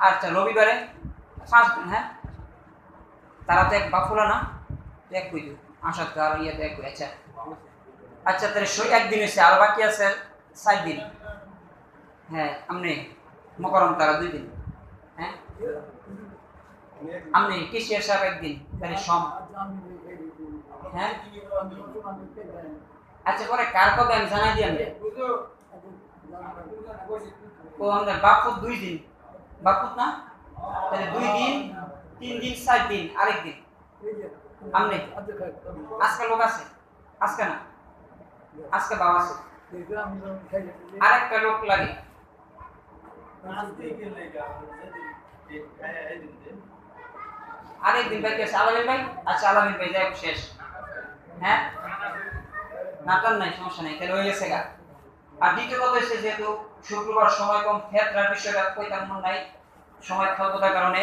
আচ্ছা রবিবারে হ্যাঁ? তারা তো এক বাফুলা না এক কই আসাদ আর ইয়ে এক কই আচ্ছা। আচ্ছা তাহলে একদিন হয়েছে আর বাকি আছে সাত দিন। হ্যাঁ আপনি মকরম তারা দুই দিন হ্যাঁ? আপনি কিসের সাহেব একদিন, তাহলে সম। হ্যাঁ? আচ্ছা পরে কার কবে আমি জানাই দিই আমি ও, আমাদের বাপুর দুই দিন। বাপুর না? তাহলে দুই দিন, তিন দিন, চার দিন, আরেক দিন। আমনে আজকে লোক আছে? আজকে না? আজকে বাবা আছে। আরেকটা লোক লাগে। আরেক দিন ভাই কে আছে। আলামিন ভাই? আচ্ছা আলামিন ভাই, যাই শেষ। নাটার নাই, সমস্যা নাই, তাহলে হয়ে গেছে আর দ্বিতীয় কথা হচ্ছে যেহেতু শুক্রবার সময় কম ক্ষেত্রার বিষয়টা কইতাম, নাই, সময় স্বল্পতার কারণে।